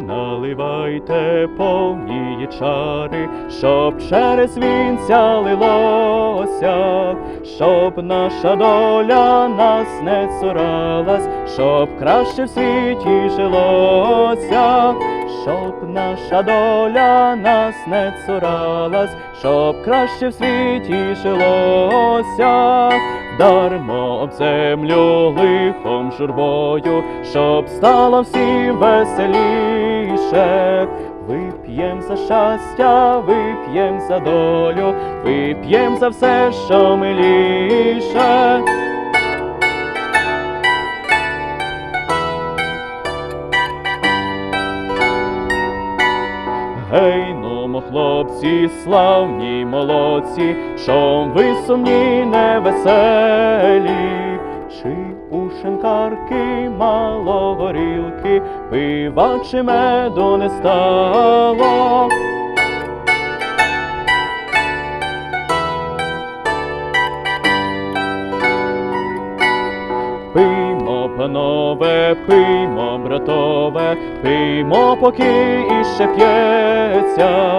наливайте повні чари, щоб через вінця лилося, щоб наша доля нас не цуралась, щоб краще в світі жилося, щоб наша доля нас не цуралась, щоб краще в світі жилося, дармо об землю лихом журбою, щоб стало всім веселіше. Вип'єм за щастя, вип'єм за долю, вип'єм за все, що миліше. Гей, хлопці, славні молодці, що ви сумні невеселі, чи у шинкарки мало горілки, пива чи меду не стало. Пиймо, панове, пиймо, братове, пиймо, поки іще п'ється,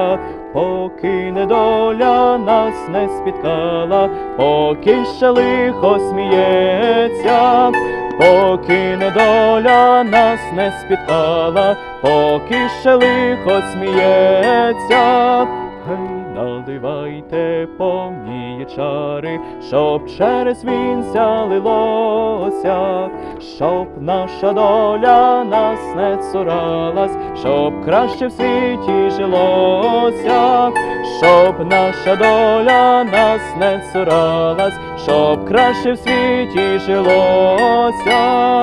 поки недоля нас не спіткала, поки ще лихо сміється, поки недоля нас не спіткала, поки ще лихо сміється. Наливайте повні чари, щоб через вінця лилося, щоб наша доля нас не цуралась, щоб краще в світі жилося, щоб наша доля нас не цуралась, щоб краще в світі жилося.